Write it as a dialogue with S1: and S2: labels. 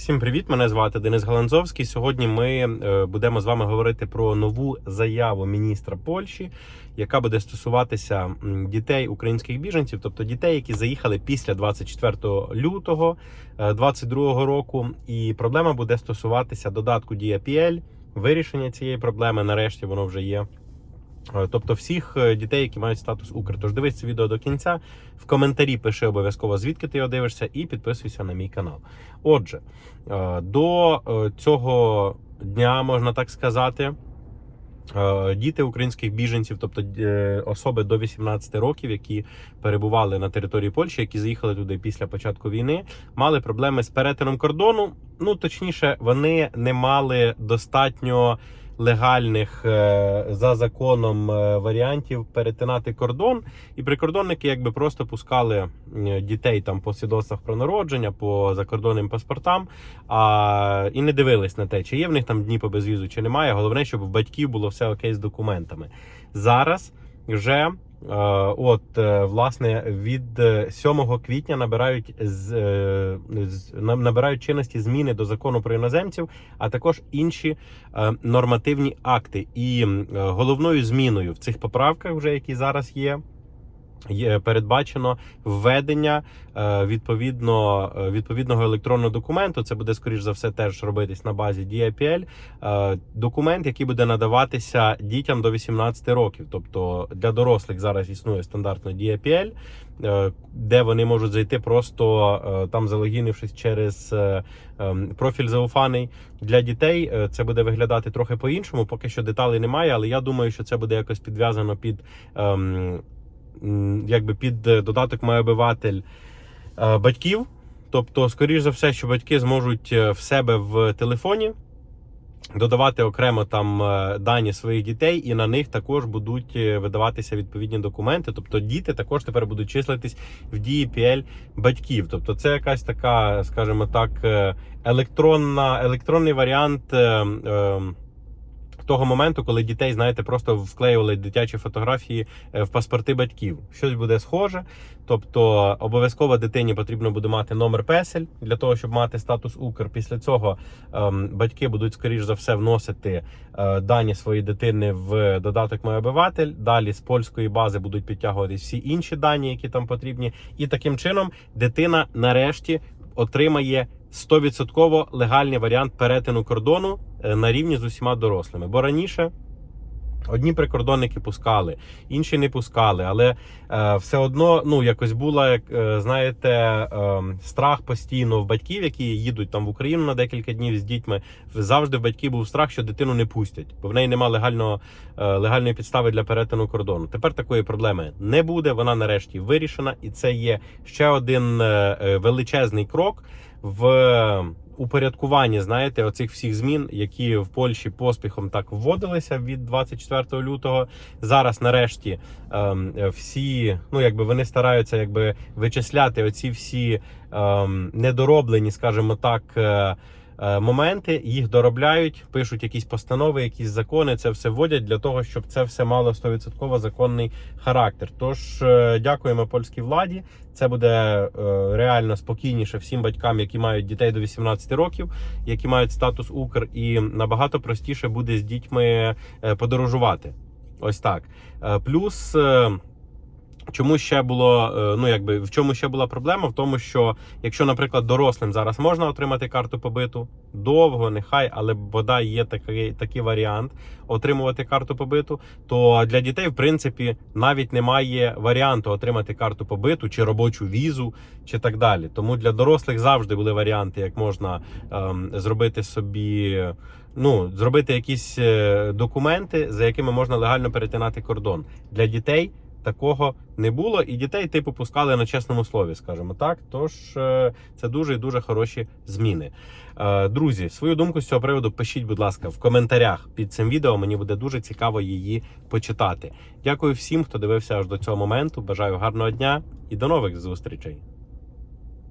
S1: Всім привіт! Мене звати Денис Галанзовський. Сьогодні ми е, будемо з вами говорити про нову заяву міністра Польщі, яка буде стосуватися дітей українських біженців, тобто дітей, які заїхали після 24 лютого 2022 року. І проблема буде стосуватися додатку DAPL, вирішення цієї проблеми. Нарешті воно вже є. Е, Тобто всіх е, дітей, які мають статус Укр. Тож дивись це відео до кінця. В коментарі пиши обов'язково звідки ти його дивишся, і підписуйся на мій канал. Отже, е, до цього дня можна так сказати. Діти українських біженців, тобто особи до 18 років, які перебували на території Польщі, які заїхали туди після початку війни, мали проблеми з перетином кордону. Ну точніше, вони не мали достатньо легальних е, за законом е, варіантів перетинати кордон, і прикордонники якби просто пускали е, дітей там по свідоцтвах про народження, по закордонним паспортам, а і не дивились на те, чи є в них там дні по безвізу, чи немає. Головне, щоб в батьків було все окей з документами. Зараз вже е, от е, власне від е, 7 квітня набирають з, е, з на- набирають чинності зміни до закону про іноземців, а також інші е, нормативні акти. І е, головною зміною в цих поправках, вже які зараз є. Передбачено введення е, відповідно е, відповідного електронного документу. Це буде скоріш за все теж робитись на базі DAPL. Е, Документ, який буде надаватися дітям до 18 років. Тобто для дорослих зараз існує стандартно DAPL, е, де вони можуть зайти просто там залогінившись через ем, профіль зауфаний. Для дітей це буде виглядати трохи по-іншому. Поки що деталей немає, але я думаю, що це буде якось підв'язано під. Якби під е, додаток має обиватель е, батьків. Тобто, скоріш за все, що батьки зможуть е, в себе в телефоні додавати окремо там дані своїх дітей, і на них також будуть видаватися відповідні документи. Тобто діти також тепер будуть числитись в DPL батьків. Тобто, це якась така, скажімо так, електронна, електронний варіант. е, Того моменту, коли дітей, знаєте, просто вклеювали дитячі фотографії е, в паспорти батьків. Щось буде схоже. Тобто, обов'язково дитині потрібно буде мати номер песель для того, щоб мати статус Укр. Після цього ем, батьки будуть скоріш за все вносити е, дані своєї дитини в додаток «Мой обиватель». Далі з польської бази будуть підтягувати всі інші дані, які там потрібні. І таким чином дитина нарешті отримає 100% легальний варіант перетину кордону на рівні з усіма дорослими. Бо раніше. Одні прикордонники пускали, інші не пускали, але е, все одно ну якось була, як е, знаєте, е, страх постійно в батьків, які їдуть там в Україну на декілька днів з дітьми. Завжди в батьків був страх, що дитину не пустять, бо в неї немає легального е, легальної підстави для перетину кордону. Тепер такої проблеми не буде. Вона нарешті вирішена, і це є ще один е, е, величезний крок в упорядкуванні, знаєте, оцих всіх змін, які в Польщі поспіхом так вводилися від 24 лютого. Зараз, нарешті, ем, всі, ну якби вони стараються якби вичисляти оці всі ем, недороблені, скажімо так. Е, Моменти їх доробляють, пишуть якісь постанови, якісь закони. Це все вводять для того, щоб це все мало 100% законний характер. Тож е, дякуємо польській владі. Це буде е, реально спокійніше всім батькам, які мають дітей до 18 років, які мають статус Укр, і набагато простіше буде з дітьми подорожувати. Ось так. Плюс. Чому ще було, е, ну якби в чому ще була проблема? В тому, що якщо, наприклад, дорослим зараз можна отримати карту побиту довго, нехай, але бодай є такий, такий варіант отримувати карту побиту, то для дітей, в принципі, навіть немає варіанту отримати карту побиту чи робочу візу, чи так далі. Тому для дорослих завжди були варіанти, як можна ем, зробити собі. Ну, зробити якісь е, документи, за якими можна легально перетинати кордон для дітей такого не було, і дітей типу пускали на чесному слові, скажімо так. Тож е, це дуже і дуже хороші зміни. Е, Друзі, свою думку з цього приводу пишіть, будь ласка, в коментарях під цим відео. Мені буде дуже цікаво її почитати. Дякую всім, хто дивився аж до цього моменту. Бажаю гарного дня і до нових зустрічей.